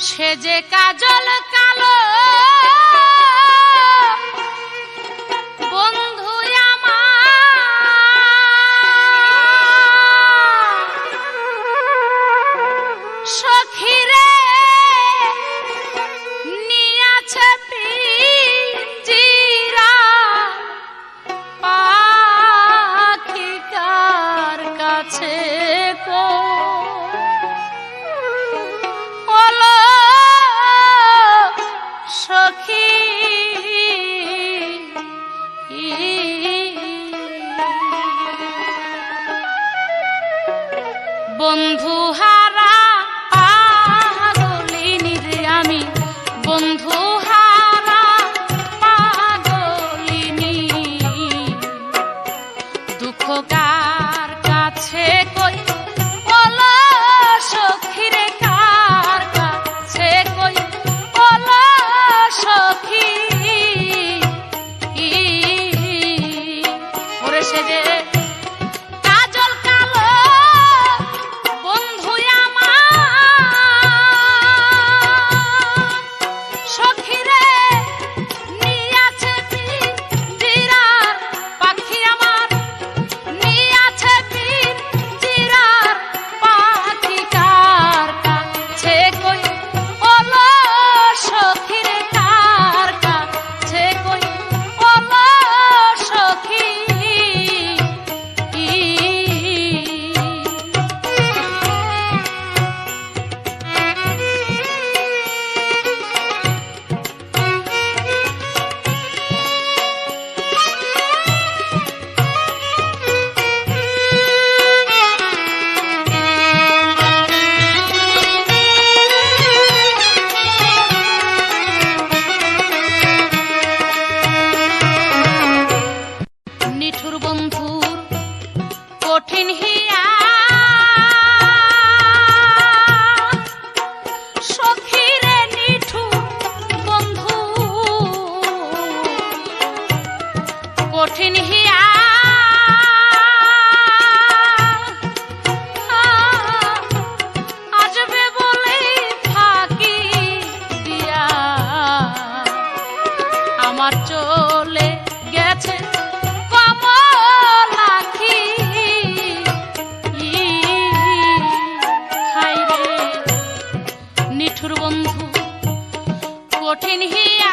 সে যে কাজল বন্ধু নিঠুর বন্ধু কঠিন হিয়া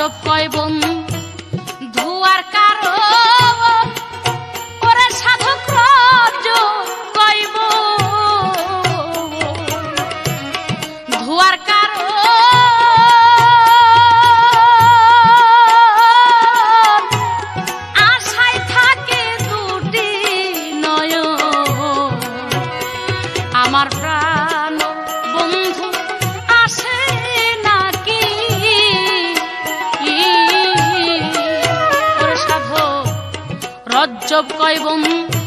রজ্জব কয় বন্ধু ধুয়ার কারণ। ওরে সাধক রজ্জ কইব। ধুয়ার কারণ। আশায় থাকে দুটি নয়ন। আমার প্রাণ ওরে সাধক রজ্জব কয় বন্ধু? ধুয়ার কা